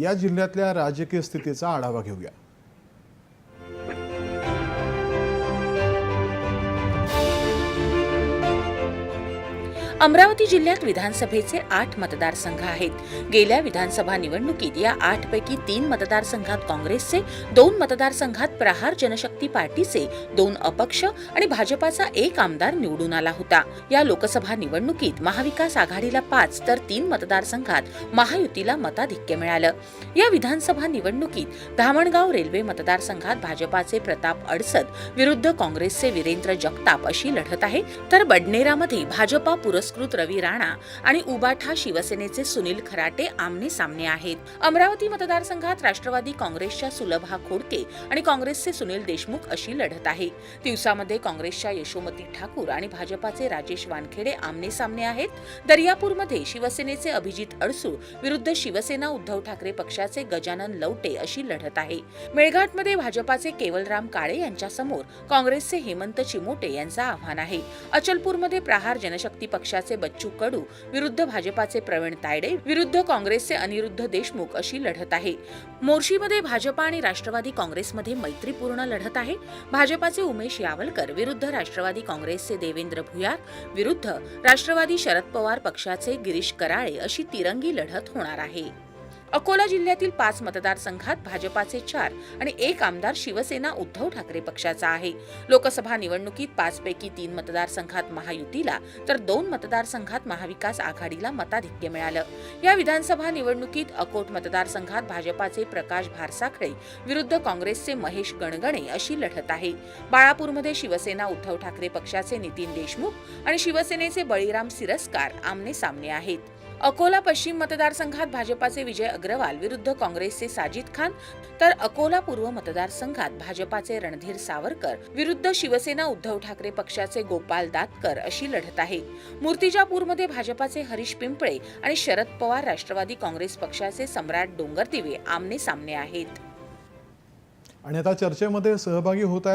या जिल्ह्यातल्या राजकीय स्थितीचा आढावा घेऊया. अमरावती जिल्ह्यात विधानसभेचे आठ मतदारसंघ आहेत. गेल्या विधानसभा निवडणुकीत या आठ पैकी तीन मतदारसंघात काँग्रेसचे दोन मतदारसंघात प्रहार जनशक्ती पार्टीचे दोन अपक्ष आणि भाजपाचा एक आमदार निवडून आला होता. या लोकसभा निवडणुकीत महाविकास आघाडीला पाच तर तीन मतदारसंघात महायुतीला मताधिक्य मिळालं. या विधानसभा निवडणुकीत धामणगाव रेल्वे मतदारसंघात भाजपाचे प्रताप अडसद विरुद्ध काँग्रेसचे वीरेंद्र जगताप अशी लढत आहे. तर बडनेरामध्ये भाजपा पुरस्कार पुरस्कृत रवी राणा आणि उबाठा शिवसेनेचे सुनील खराटे आमने सामने आहेत. अमरावती मतदारसंघात राष्ट्रवादी काँग्रेसच्या सुलभा खोडके आणि काँग्रेसचे सुनील देशमुख अशी लढत आहे. दिवसामध्ये काँग्रेसच्या यशोमती ठाकूर आणि भाजपाचे राजेश वानखेडे आमने सामने आहेत. दर्यापूरमध्ये शिवसेनेचे अभिजित अडसूळ विरुद्ध शिवसेना उद्धव ठाकरे पक्षाचे गजानन लवटे अशी लढत आहे. मेळघाटमध्ये भाजपाचे केवलराम काळे यांच्यासमोर काँग्रेसचे हेमंत चिमोटे यांचं आव्हान आहे. अचलपूरमध्ये प्रहार जनशक्ती पक्षाचे बच्चू कडू विरुद्ध भाजपाचे प्रवीण तायडे विरुद्ध काँग्रेसचे अनिरुद्ध देशमुख अशी लढत आहे. मोर्शीमध्ये भाजपा आणि राष्ट्रवादी काँग्रेसमध्ये मैत्रीपूर्ण लढत आहे. भाजपाचे उमेश यावलकर विरुद्ध राष्ट्रवादी काँग्रेसचे देवेंद्र भुयार विरुद्ध राष्ट्रवादी शरद पवार पक्षाचे गिरीश कराळे अशी तिरंगी लढत होणार आहे. अकोला जिल्ह्यातील पाच मतदारसंघात भाजपाचे चार आणि एक आमदार शिवसेना उद्धव ठाकरे पक्षाचा आहे. लोकसभा निवडणुकीत पाचपैकी तीन मतदारसंघात महायुतीला तर दोन मतदारसंघात महाविकास आघाडीला मताधिक्य मिळालं. या विधानसभा निवडणुकीत अकोट मतदारसंघात भाजपाचे प्रकाश भारसाखळे विरुद्ध काँग्रेसचे महेश गणगणे अशी लढत आहे. बाळापूरमध्ये शिवसेना उद्धव ठाकरे पक्षाचे नितीन देशमुख आणि शिवसेनेचे बळीराम सिरस्कार आमने सामने आहेत. अकोला पश्चिम मतदारसंघात भाजपाचे विजय अग्रवाल विरुद्ध काँग्रेसचे साजिद खान तर अकोला पूर्व मतदारसंघात भाजपाचे रणधीर सावरकर विरुद्ध शिवसेना उद्धव ठाकरे पक्षाचे गोपाल दातकर अशी लढत आहे. मूर्तिजापूरमध्ये भाजपाचे हरीश पिंपळे आणि शरद पवार राष्ट्रवादी काँग्रेस पक्षाचे सम्राट डोंगरदिवे आमने सामने आहेत. आणि आता चर्चेमध्ये सहभागी होत आहे